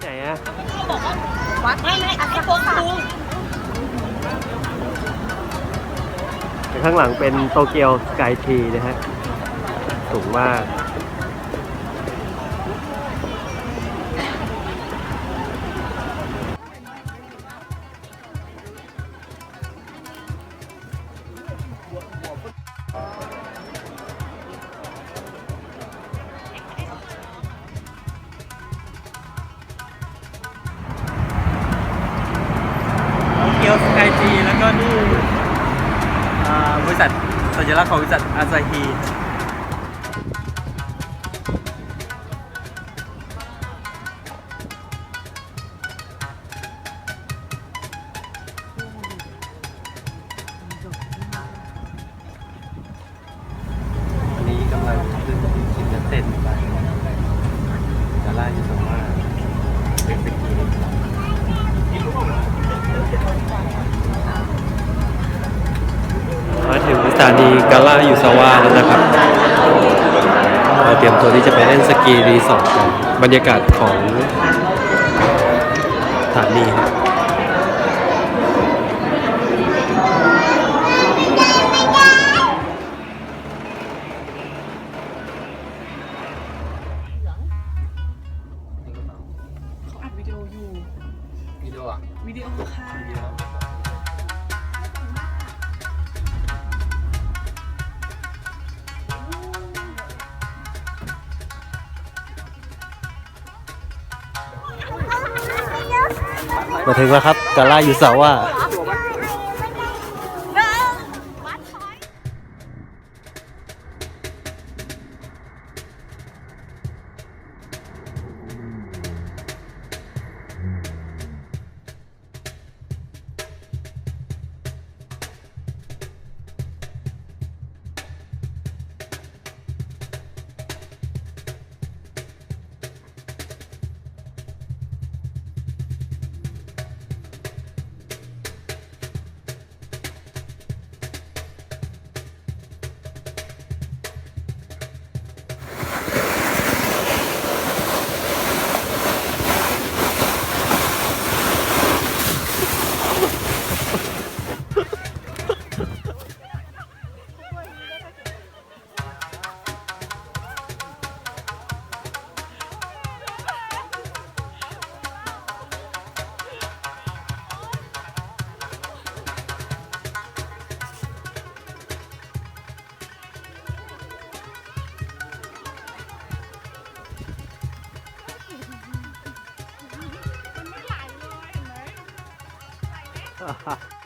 ไหนอะวัดไม่ไม่อันนี้โพสต์ดูข้างหลังเป็นโตเกียวสกายทีนะฮะ สูงมาก ษัทสัญลักษณ์ของบริษัทอาซาฮี มาถึงสถานีกาล่ายูซาวาแล้วนะครับเราเตรียมตัวที่จะไปเล่นสกีรีสอร์ทกันบรรยากาศของสถานีครับเขาอัดวิดีโออยู่วิดีโออะวิดีโอค่ะ มาถึงแล้วครับกาล่ายูซาว่า มัน